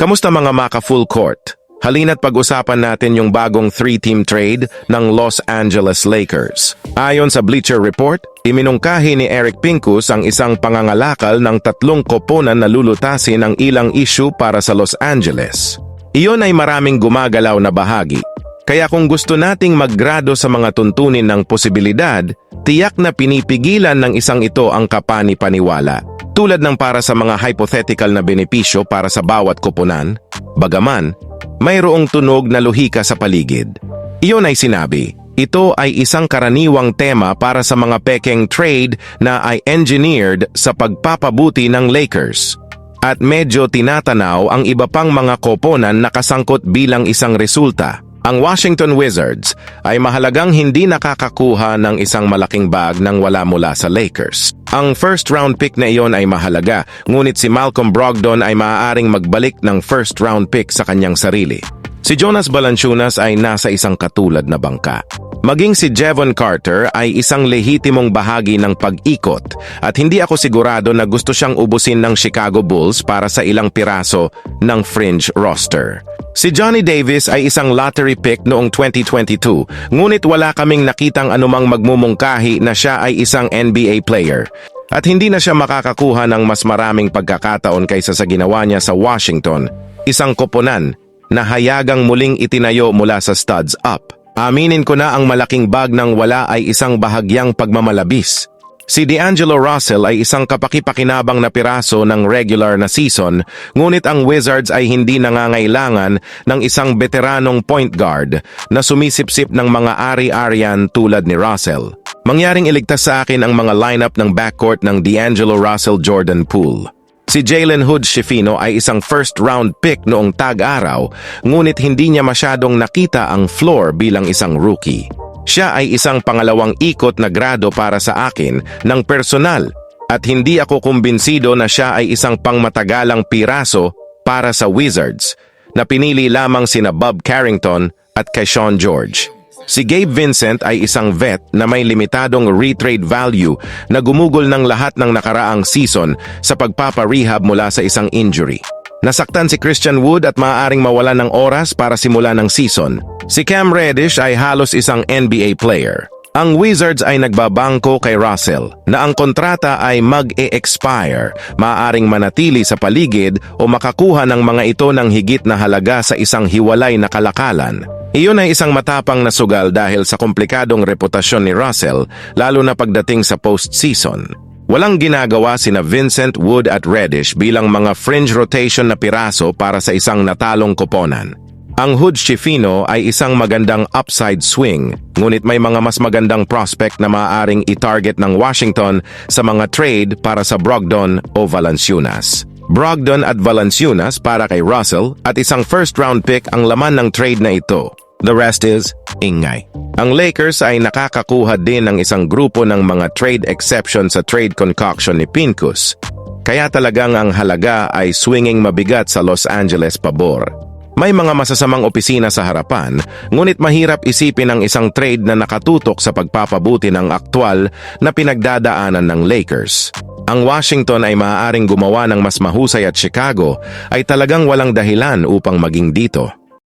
Kamusta mga maka full court? Halina't pag-usapan natin yung bagong three-team trade ng Los Angeles Lakers. Ayon sa Bleacher Report, iminungkahi ni Eric Pincus ang isang pangangalakal ng tatlong koponan na lulutasin ang ilang issue para sa Los Angeles. Iyon ay maraming gumagalaw na bahagi. Kaya kung gusto nating maggrado sa mga tuntunin ng posibilidad, tiyak na pinipigilan ng isang ito ang kapani-paniwala. Tulad ng para sa mga hypothetical na benepisyo para sa bawat koponan, bagaman, mayroong tunog na luhika sa paligid. Iyon ay sinabi, ito ay isang karaniwang tema para sa mga pekeng trade na ay engineered sa pagpapabuti ng Lakers. At medyo tinatanaw ang iba pang mga koponan na kasangkot bilang isang resulta. Ang Washington Wizards ay mahalagang hindi nakakakuha ng isang malaking bag nang wala mula sa Lakers. Ang first round pick na iyon ay mahalaga, ngunit si Malcolm Brogdon ay maaaring magbalik ng first round pick sa kanyang sarili. Si Jonas Valanciunas ay nasa isang katulad na bangka. Maging si Jevon Carter ay isang lehitimong bahagi ng pag-ikot at hindi ako sigurado na gusto siyang ubusin ng Chicago Bulls para sa ilang piraso ng fringe roster. Si Johnny Davis ay isang lottery pick noong 2022, ngunit wala kaming nakitang anumang magmumungkahi na siya ay isang NBA player. At hindi na siya makakakuha ng mas maraming pagkakataon kaysa sa ginawa niya sa Washington, isang koponan na hayagang muling itinayo mula sa studs up. Aminin ko na ang malaking bag ng wala ay isang bahagyang pagmamalabis. Si D'Angelo Russell ay isang kapakipakinabang na piraso ng regular na season, ngunit ang Wizards ay hindi nangangailangan ng isang veteranong point guard na sumisipsip ng mga ari-arian tulad ni Russell. Mangyaring iligtas sa akin ang mga lineup ng backcourt ng D'Angelo Russell-Jordan Poole. Si Jalen Hood Schifino ay isang first-round pick noong tag-araw, ngunit hindi niya masyadong nakita ang floor bilang isang rookie. Siya ay isang pangalawang ikot na grado para sa akin ng personal at hindi ako kumbinsido na siya ay isang pangmatagalang piraso para sa Wizards na pinili lamang sina Bob Carrington at Sean George. Si Gabe Vincent ay isang vet na may limitadong retrade value na gumugol ng lahat ng nakaraang season sa pagpaparehab mula sa isang injury. Nasaktan si Christian Wood at maaaring mawala ng oras para simula ng season. Si Cam Reddish ay halos isang NBA player. Ang Wizards ay nagbabangko kay Russell na ang kontrata ay mag-e-expire, maaaring manatili sa paligid o makakuha ng mga ito ng higit na halaga sa isang hiwalay na kalakalan. Iyon ay isang matapang na sugal dahil sa komplikadong reputasyon ni Russell lalo na pagdating sa postseason. Walang ginagawa sina Vincent, Wood at Reddish bilang mga fringe rotation na piraso para sa isang natalong koponan. Ang Hood Schifino ay isang magandang upside swing, ngunit may mga mas magandang prospect na maaaring i-target ng Washington sa mga trade para sa Brogdon o Valanciunas. Brogdon at Valanciunas para kay Russell at isang first-round pick ang laman ng trade na ito. The rest is ingay. Ang Lakers ay nakakakuha din ng isang grupo ng mga trade exception sa trade concoction ni Pincus. Kaya talagang ang halaga ay swinging mabigat sa Los Angeles pabor. May mga masasamang opisina sa harapan, ngunit mahirap isipin ang isang trade na nakatutok sa pagpapabuti ng aktwal na pinagdadaanan ng Lakers. Ang Washington ay maaaring gumawa ng mas mahusay at Chicago ay talagang walang dahilan upang maging dito.